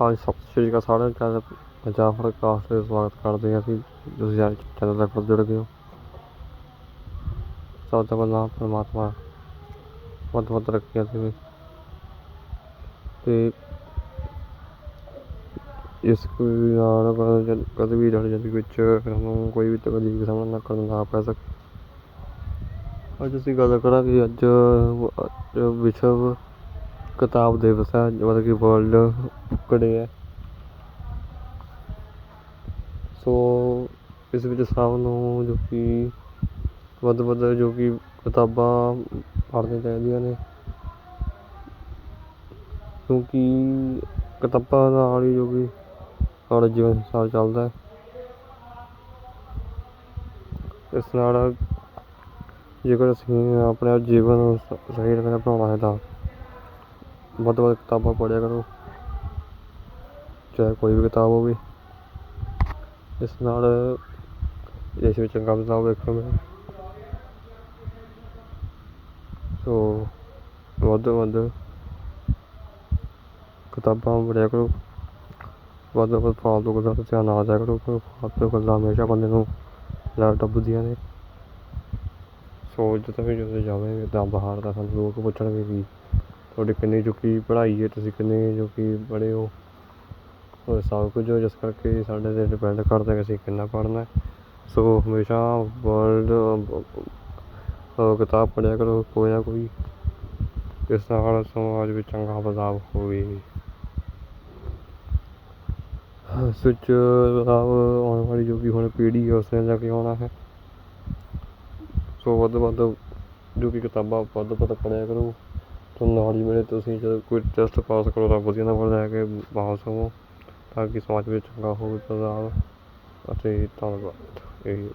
ਹਾਂਜੀ ਸਤਿ ਸ਼੍ਰੀ ਅਕਾਲ ਸਾਰਿਆਂ ਨੂੰ ਚੈਨਲ ਪੰਜਾਬ ਫੋਡਕਾਸਟ ਤੇ ਸਵਾਗਤ ਕਰਦੇ ਹਾਂ ਅਸੀਂ ਤੁਸੀਂ ਅੱਜ ਚੈਨਲ ਤੱਕ ਫਿਰ ਜੁੜ ਗਏ ਹੋ? ਸਭ ਤੋਂ ਪਹਿਲਾਂ ਪਰਮਾਤਮਾ ਵੱਧ ਵੱਧ ਰੱਖਿਆ ਦੇਵੇ। ਤੇ ਇਸ ਕੋਈ ਨਾਲ ਕਦੇ- ਵੀ ਤੁਹਾਡੀ ਜ਼ਿੰਦਗੀ ਵਿੱਚ ਸਾਨੂੰ ਕੋਈ ਵੀ ਤਕਲੀਫ ਦਾ ਸਾਹਮਣਾ ਨਾ ਕਰਨਾ ਨਾ ਪੈ ਸਕੇ। ਅੱਜ ਅਸੀਂ ਗੱਲ ਕਰਾਂਗੇ ਅੱਜ ਵਿਸ਼ਵ ਕਿਤਾਬ ਦਿਵਸ ਹੈ ਮਤਲਬ ਕਿ ਵਰਲਡ ਬੁੱਕ ਡੇ ਹੈ। ਸੋ ਇਸ ਵਿੱਚ ਸਭ ਨੂੰ ਜੋ ਕਿ ਵੱਧ ਵੱਧ ਜੋ ਕਿ ਕਿਤਾਬਾਂ ਪੜ੍ਹਨੀਆਂ ਚਾਹੀਦੀਆਂ ਨੇ। ਕਿਉਂਕਿ ਕਿਤਾਬਾਂ ਨਾਲ ਹੀ ਜੋ ਕਿ ਸਾਡਾ ਜੀਵਨ ਸਾਲ ਚੱਲਦਾ ਹੈ। ਇਸ ਨਾਲ ਜੇਕਰ ਅਸੀਂ ਆਪਣੇ ਜੀਵਨ ਸਹੀ ਢੰਗ ਨਾਲ ਬਣਾਉਣਾ ਹੈ ਤਾਂ ਵੱਧ ਤੋਂ ਵੱਧ ਕਿਤਾਬਾਂ ਪੜ੍ਹਿਆ ਕਰੋ। ਚਾਹੇ ਕੋਈ ਵੀ ਕਿਤਾਬ ਹੋਵੇ। ਇਸ ਨਾਲ ਦੇਸ਼ ਵਿੱਚ ਚੰਗਾ ਬਦਲਾਅ ਵੇਖਣ ਨੂੰ ਸੋ ਵੱਧ ਤੋਂ ਵੱਧ ਕਿਤਾਬਾਂ ਪੜ੍ਹਿਆ ਕਰੋ। ਵੱਧ ਤੋਂ ਵੱਧ ਫਾਲਤੂ ਗੱਲਾਂ ਤੋਂ ਧਿਆਨ ਨਾ ਦਿਆ ਕਰੋ। ਕਿਉਂਕਿ ਫਾਲਤੂ ਗੱਲਾਂ ਹਮੇਸ਼ਾ ਬੰਦੇ ਨੂੰ ਲੈ ਡੁੱਬਦੀਆਂ ਨੇ। ਸੋ ਜਦੋਂ ਵੀ ਜਦੋਂ ਜਾਵਾਂਗੇ ਤਾਂ ਬਾਹਰ ਦਾ ਸਾਨੂੰ ਲੋਕ ਪੁੱਛਣਗੇ ਵੀ ਤੁਹਾਡੀ ਕਿੰਨੀ ਚੁੱਕੀ ਪੜ੍ਹਾਈ ਹੈ, ਤੁਸੀਂ ਕਿੰਨੇ ਜੋ ਕਿ ਪੜ੍ਹੇ ਹੋ? ਉਹ ਸਭ ਕੁਝ ਜਿਸ ਕਰਕੇ ਸਾਡੇ 'ਤੇ ਡਿਪੈਂਡ ਕਰਦਾ ਕਿ ਅਸੀਂ ਕਿੰਨਾ ਪੜ੍ਹਨਾ ਸੋ ਹਮੇਸ਼ਾ ਵਰਲਡ ਕਿਤਾਬ ਪੜ੍ਹਿਆ ਕਰੋ, ਕੋਈ ਨਾ ਕੋਈ। ਇਸ ਨਾਲ ਸਮਾਜ ਵਿੱਚ ਚੰਗਾ ਬਦਲਾਵ ਹੋਵੇ। ਇਸ ਵਿੱਚ ਬਦਲਾਵ ਆਉਣ ਵਾਲੀ ਜੋ ਕਿ ਹੁਣ ਪੀੜ੍ਹੀ ਹੈ ਉਸ ਨੇ ਲੈ ਕੇ ਆਉਣਾ ਹੈ। ਸੋ ਵੱਧ ਤੋਂ ਵੱਧ ਜੋ ਕਿ ਕਿਤਾਬਾਂ ਵੱਧ ਤੋਂ ਵੱਧ ਪੜ੍ਹਿਆ ਕਰੋ। ਤੁਹਾਨੂੰ ਨਾਲ ਹੀ ਮਿਲੇ ਤੁਸੀਂ ਜਦੋਂ ਕੋਈ ਟੈਸਟ ਪਾਸ ਕਰੋ ਤਾਂ ਵਧੀਆ ਨੰਬਰ ਲੈ ਕੇ ਪਾਸ ਹੋਵੋ ਤਾਂ ਕਿ ਸਮਾਜ ਵਿੱਚ ਚੰਗਾ ਹੋਵੇ ਬਦਲਾਵ ਅਤੇ ਧੰਨਵਾਦ, ਇਹ